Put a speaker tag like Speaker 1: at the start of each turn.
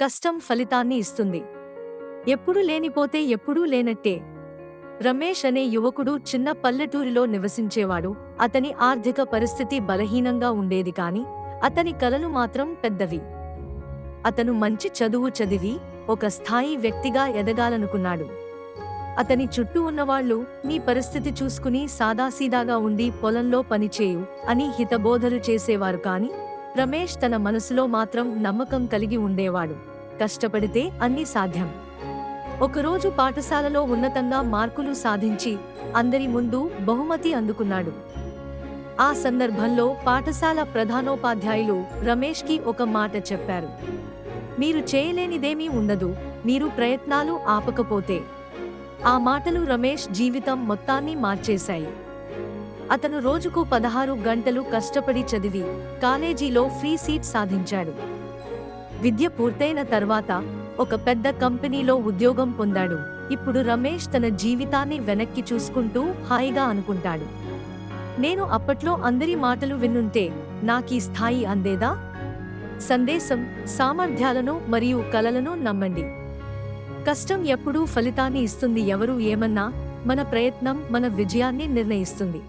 Speaker 1: కష్టం ఫలితాన్ని ఇస్తుంది. ఎప్పుడు లేనిపోతే ఎప్పుడూ లేనట్టే. రమేష్ అనే యువకుడు చిన్న పల్లెటూరిలో నివసించేవాడు. అతని ఆర్థిక పరిస్థితి బలహీనంగా ఉండేది కాని అతని కలలు మాత్రం పెద్దవి. అతను మంచి చదువు చదివి ఒక స్థాయి వ్యక్తిగా ఎదగాలనుకున్నాడు. అతని చుట్టూ ఉన్నవాళ్ళు నీ పరిస్థితి చూసుకుని సాదాసీదాగా ఉండి పొలంలో పనిచేయు అని హితబోధలు చేసేవారు కాని రమేష్ తన మనసులో మాత్రం నమ్మకం కలిగి ఉండేవాడు. కష్టపడితే అన్నీ సాధ్యం. ఒకరోజు పాఠశాలలో ఉన్నతంగా మార్కులు సాధించి అందరి ముందు బహుమతి అందుకున్నాడు. ఆ సందర్భంలో పాఠశాల ప్రధానోపాధ్యాయులు రమేష్కి ఒక మాట చెప్పారు. మీరు చేయలేనిదేమీ ఉండదు మీరు ప్రయత్నాలు ఆపకపోతే. ఆ మాటలు రమేష్ జీవితం మొత్తాన్ని మార్చేశాయి. అతను రోజుకు పదహారు గంటలు కష్టపడి చదివి కాలేజీలో ఫ్రీ సీట్ సాధించాడు. విద్య పూర్తయిన తర్వాత ఒక పెద్ద కంపెనీలో ఉద్యోగం పొందాడు. ఇప్పుడు రమేష్ తన జీవితాన్ని వెనక్కి చూసుకుంటూ హాయిగా అనుకుంటాడు. నేను అప్పట్లో అందరి మాటలు విన్నుంటే నాకీ స్థాయి అందేదా? సందేశం సామర్థ్యాలను మరియు కలలను నమ్మండి. కష్టం ఎప్పుడూ ఫలితాన్ని ఇస్తుంది ఎవరు ఏమన్నా మన ప్రయత్నం మన విజయాన్ని నిర్ణయిస్తుంది.